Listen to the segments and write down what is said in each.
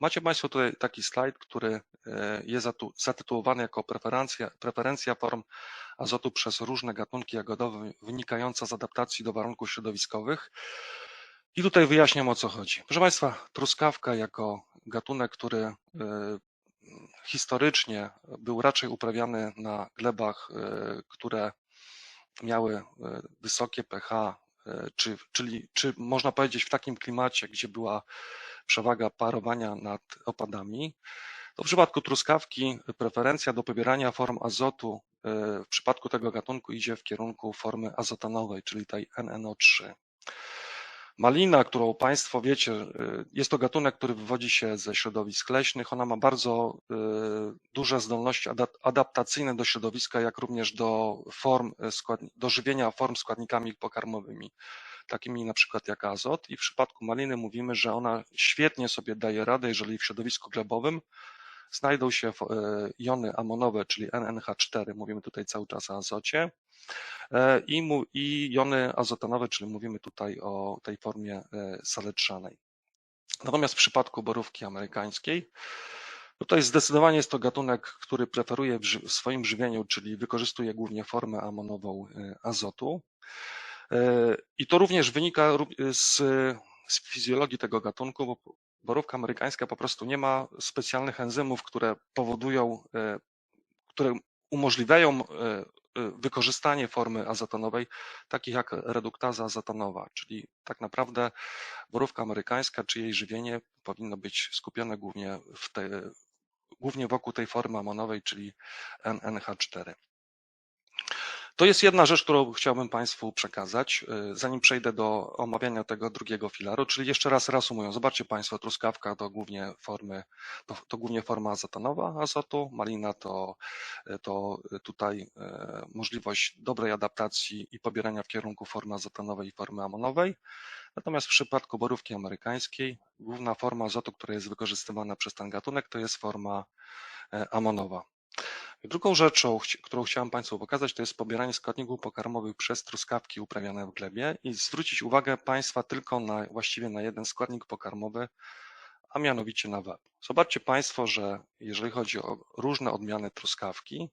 Macie Państwo tutaj taki slajd, który e, jest zatytułowany jako preferencja, preferencja form azotu przez różne gatunki jagodowe wynikająca z adaptacji do warunków środowiskowych. I tutaj wyjaśniam o co chodzi. Proszę Państwa, truskawka jako gatunek, który e, historycznie był raczej uprawiany na glebach, e, które miały wysokie pH, czy, czyli czy można powiedzieć w takim klimacie, gdzie była przewaga parowania nad opadami, to w przypadku truskawki preferencja do pobierania form azotu e, w przypadku tego gatunku idzie w kierunku formy azotanowej, czyli tej NNO3. Malina, którą Państwo wiecie, e, jest to gatunek, który wywodzi się ze środowisk leśnych. Ona ma bardzo e, duże zdolności adaptacyjne do środowiska, jak również do form, do żywienia form składnikami pokarmowymi takimi na przykład jak azot i w przypadku maliny mówimy, że ona świetnie sobie daje radę, jeżeli w środowisku glebowym znajdą się e, jony amonowe, czyli NNH4, mówimy tutaj cały czas o azocie, e, i, mu, i jony azotanowe, czyli mówimy tutaj o tej formie e, saletrzanej. Natomiast w przypadku borówki amerykańskiej, Tutaj zdecydowanie jest to gatunek, który preferuje w swoim żywieniu, czyli wykorzystuje głównie formę amonową azotu. I to również wynika z, z fizjologii tego gatunku, bo borówka amerykańska po prostu nie ma specjalnych enzymów, które powodują, e, które umożliwiają e, e, wykorzystanie formy azotanowej, takich jak reduktaza azotanowa, czyli tak naprawdę borówka amerykańska czy jej żywienie powinno być skupione głównie, te, głównie wokół tej formy amonowej, czyli NNH4. To jest jedna rzecz, którą chciałbym Państwu przekazać, y, zanim przejdę do omawiania tego drugiego filaru, czyli jeszcze raz reasumując, zobaczcie Państwo, truskawka to głównie formy, to, to głównie forma azotanowa azotu, malina to, y, to tutaj y, możliwość dobrej adaptacji i pobierania w kierunku formy azotanowej i formy amonowej. Natomiast w przypadku borówki amerykańskiej główna forma azotu, która jest wykorzystywana przez ten gatunek, to jest forma amonowa. Drugą rzeczą, którą chciałem Państwu pokazać, to jest pobieranie składników pokarmowych przez truskawki uprawiane w glebie i zwrócić uwagę Państwa tylko na właściwie na jeden składnik pokarmowy, a mianowicie na wapń. Zobaczcie Państwo, że jeżeli chodzi o różne odmiany truskawki,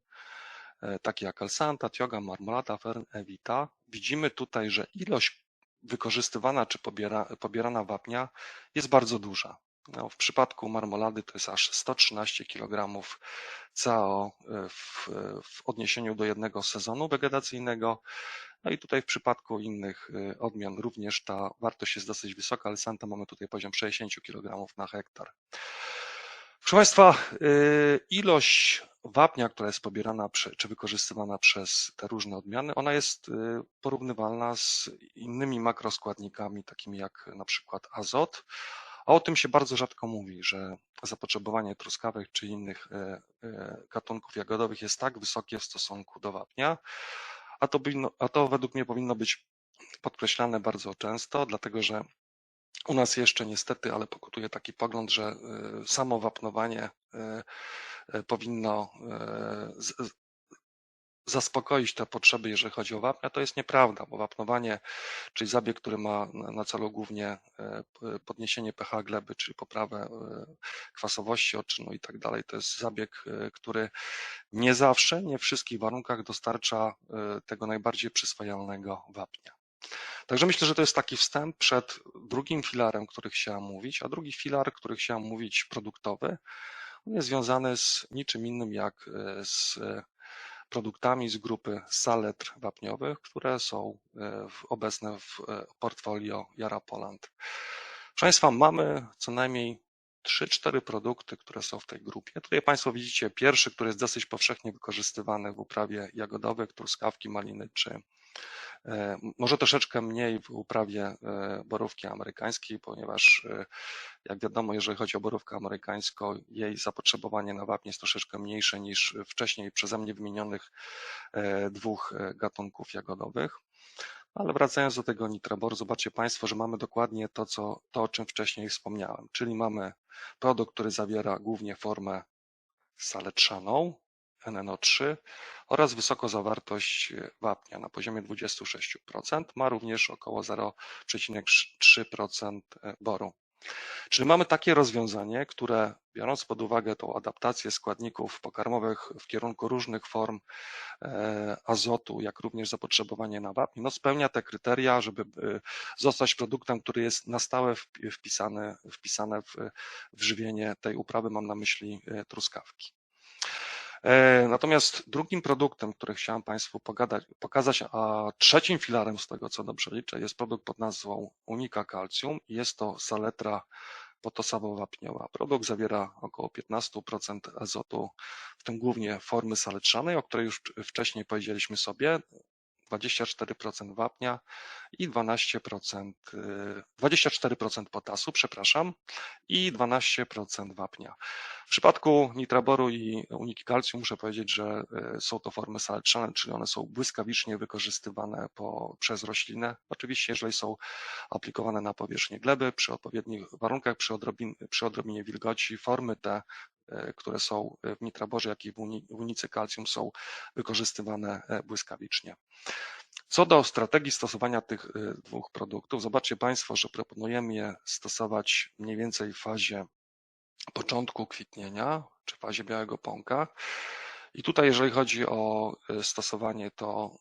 e, takie jak Alsanta, Tioga, Marmolada, Fern, Evita, widzimy tutaj, że ilość wykorzystywana czy pobiera, pobierana wapnia jest bardzo duża. No, w przypadku marmolady to jest aż 113 kg CaO e, w, w odniesieniu do jednego sezonu wegetacyjnego. No i tutaj w przypadku innych e, odmian również ta wartość jest dosyć wysoka, ale Santa mamy tutaj poziom 60 kg na hektar. Proszę Państwa, e, ilość wapnia, która jest pobierana czy wykorzystywana przez te różne odmiany, ona jest porównywalna z innymi makroskładnikami, takimi jak na przykład azot, a o tym się bardzo rzadko mówi, że zapotrzebowanie truskawek czy innych e, e, gatunków jagodowych jest tak wysokie w stosunku do wapnia, a to, powinno, a to według mnie powinno być podkreślane bardzo często, dlatego że u nas jeszcze niestety, ale pokutuje taki pogląd, że e, samo wapnowanie powinno zaspokoić te potrzeby, jeżeli chodzi o wapnia, to jest nieprawda, bo wapnowanie, czyli zabieg, który ma na celu głównie e, podniesienie pH gleby, czyli poprawę e, kwasowości odczynu i tak dalej, to jest zabieg, e, który nie zawsze, nie w wszystkich warunkach dostarcza tego najbardziej przyswajalnego wapnia. Także myślę, że to jest taki wstęp przed drugim filarem, który chciałem mówić, a drugi filar, który chciałem mówić produktowy, on jest związany z niczym innym jak z produktami z grupy saletr wapniowych, które są e, obecne w e, portfolio Jara Poland. Proszę Państwa, mamy co najmniej 3-4 produkty, które są w tej grupie. Tutaj Państwo widzicie pierwszy, który jest dosyć powszechnie wykorzystywany w uprawie jagodowej, truskawki, maliny czy może troszeczkę mniej w uprawie e, borówki amerykańskiej, ponieważ e, jak wiadomo, jeżeli chodzi o borówkę amerykańską, jej zapotrzebowanie na wapń jest troszeczkę mniejsze niż wcześniej przeze mnie wymienionych dwóch gatunków jagodowych. Ale wracając do tego nitraboru, zobaczcie Państwo, że mamy dokładnie to, co, to, o czym wcześniej wspomniałem, czyli mamy produkt, który zawiera głównie formę saletrzaną, NNO3 oraz wysoką zawartość wapnia na poziomie 26%. Ma również około 0,3% boru. Czyli mamy takie rozwiązanie, które biorąc pod uwagę tą adaptację składników pokarmowych w kierunku różnych form e, azotu, jak również zapotrzebowanie na wapń, no spełnia te kryteria, żeby e, zostać produktem, który jest na stałe wpisany, wpisane w, w żywienie tej uprawy, mam na myśli e, truskawki. Natomiast drugim produktem, który chciałem Państwu pogadać, pokazać, a trzecim filarem z tego, co dobrze liczę, jest produkt pod nazwą Unika Calcium. Jest to saletra potosawo-wapniowa. Produkt zawiera około 15% azotu, w tym głównie formy saletrzanej, o której już wcześniej powiedzieliśmy sobie, 24% wapnia i 12%, 24% y, potasu, przepraszam, i 12% wapnia. W przypadku nitraboru i uniki kalcium muszę powiedzieć, że y, są to formy saleczane, czyli one są błyskawicznie wykorzystywane po, przez roślinę. Oczywiście, jeżeli są aplikowane na powierzchnię gleby, przy odpowiednich warunkach, przy, odrobin, przy odrobinie wilgoci, formy te które są w nitraborze, jak i w unicy kalcium są wykorzystywane błyskawicznie. Co do strategii stosowania tych y, dwóch produktów, zobaczcie Państwo, że proponujemy je stosować mniej więcej w fazie początku kwitnienia, czy fazie białego pąka. I tutaj, jeżeli chodzi o stosowanie, to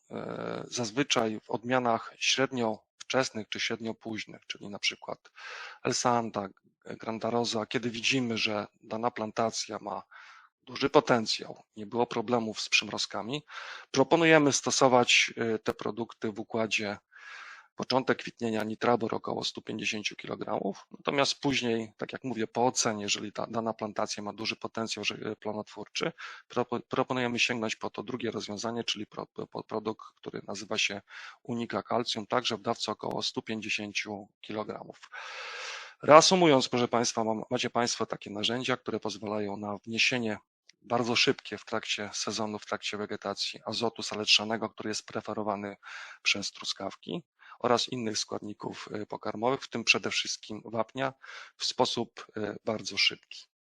zazwyczaj w odmianach średnio wczesnych czy średnio późnych, czyli na przykład Elsanta, Grandarosa, kiedy widzimy, że dana plantacja ma duży potencjał, nie było problemów z przymrozkami. Proponujemy stosować y, te produkty w układzie początek kwitnienia nitrabor około 150 kg, natomiast później, tak jak mówię, po ocenie, jeżeli ta dana plantacja ma duży potencjał y, plonotwórczy, proponujemy sięgnąć po to drugie rozwiązanie, czyli produkt, który nazywa się Unika Calcium, także w dawce około 150 kg. Reasumując, proszę Państwa, macie Państwo takie narzędzia, które pozwalają na wniesienie bardzo szybkie w trakcie sezonu, w trakcie wegetacji azotu saletrzanego, który jest preferowany przez truskawki oraz innych składników y, pokarmowych, w tym przede wszystkim wapnia w sposób y, bardzo szybki.